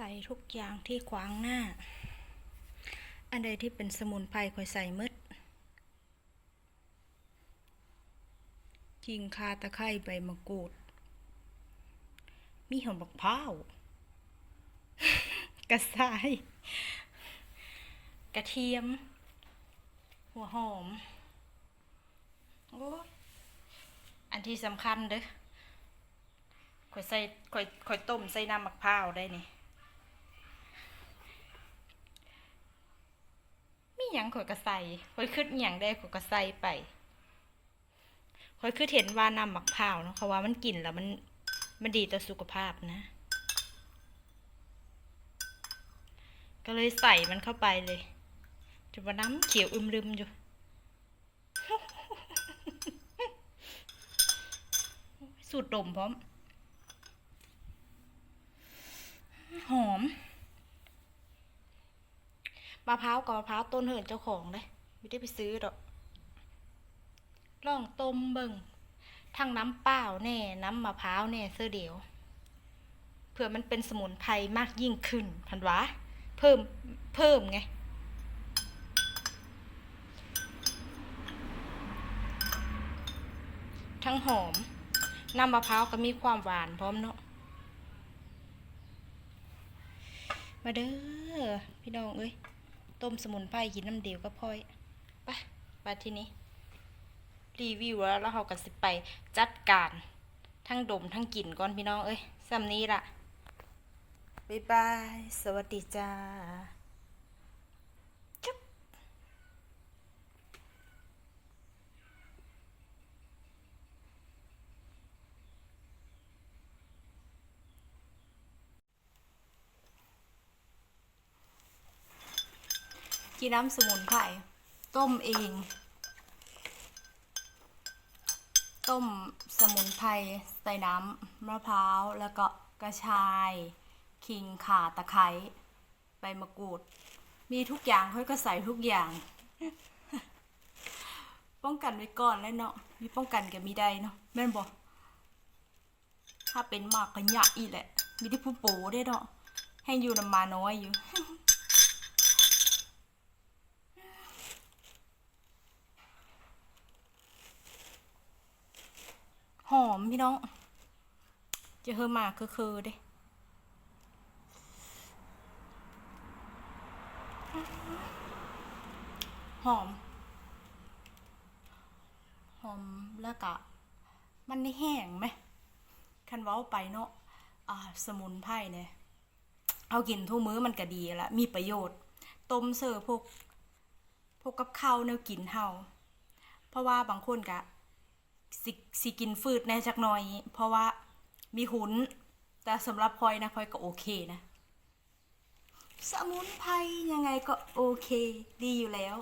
ใส่ทุกอย่างที่ขวางหน้า อันใดที่เป็นสมุนไพรคอยใส่มืดจิงคาตะไคร้ใบมะกรูด มีหอมบักพร้าวกระชาย กระเทียม หัวหอม โอ้อันที่สำคัญเด้อข่อยใส่ข่อยข่อยต้มใส่น้ำมะพร้าวได้นี่ มีหยังข่อยก็ใส่ข่อยคิดหย่างได้ข่อยก็ใส่ไปข่อยคือเห็นว่าน้ำมะพร้าวเนาะเขาว่ามันกินแล้วมันมันดีต่อสุขภาพนะ ก็เลยใส่มันเข้าไปเลยจะว่าน้ำเขียวอึมรึมอยู่สูตรดมพร้อม หอม มะพร้าวกับมะพร้าวต้นเหินเจ้าของเลยไม่ได้ไปซื้อดอกลองต้มเบิ่งทั้งน้ำเปล่าแน่น้ำมะพร้าวแน่เสื้อเดียวเพื่อมันเป็นสมุนไพรมากยิ่งขึ้นพันวะเพิ่มเพิ่มไงทั้งหอมน้ำมะพร้าวก็มีความหวานพร้อมเนาะมาเด้อพี่น้องเอ้ย ต้มสมุนไพรกินน้ำเดียวก็พอยไปไปทีนี้ รีวิวแล้วเรากันสิไปจัดการทั้งดมทั้งกลิ่นก่อนพี่น้องเอ้ยสำนี้ล่ะ บ๊ายบาย สวัสดีจ้า กินน้ำสมุนไพรต้มเอง ต้มสมุนไพรใส่น้ำมะพร้าวแล้วก็กระชาย ขิงข่าตะไคร้ใบมะกรูด มีทุกอย่างค่อยก็ใส่ทุกอย่าง ป้องกันไว้ก่อนเลยเนาะมีป้องกันกับมีได้เนาะแม่นบอกถ้าเป็นมากก็ยะอีแหละ มีที่ผู้โปได้เนาะให้อยู่นำมาน้อยอยู่ มพี่น้อง จะเฮอมาคือคือเด้หอม หอมแล้วก็มันไม่แห้งไหม คันว้าไปเนาะอ่า สมุนไพรเนี่ยเอากินทุกมื้อมันก็ดีละมีประโยชน์ ต้มเสิร์ฟพวก พวกกับข้าวแนวกินเฮาเพราะว่าบางคนก็ สิสิกินฟืดแน่จักหน่อย เพราะว่ามีหุนแต่สำหรับพลอยนะพลอยก็โอเคนะ สมุนไพรยังไงก็โอเค ดีอยู่แล้ว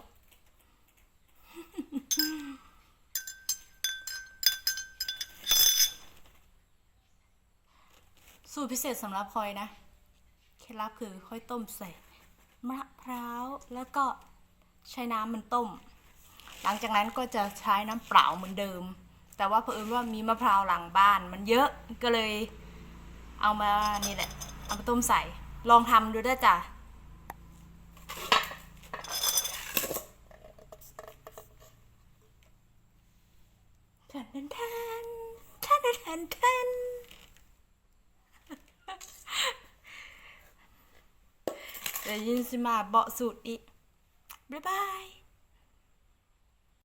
สูตรพิเศษสำหรับพลอยนะเคล็ดลับคือค่อยต้มใส่มะพร้าวแล้วก็ใช้น้ำมันต้ม หลังจากนั้นก็จะใช้น้ำเปล่าเหมือนเดิม แต่ว่าเผอิญว่ามีมะพร้าวหลังบ้าน มันเยอะก็เลยเอามานี่แหละ เอามาต้มใส่ ลองทำดูได้จ้ะแทนแทนแทนแทนแทนเดี๋ยวยินสิมาเบาะสูตรอีก บ๊ายบาย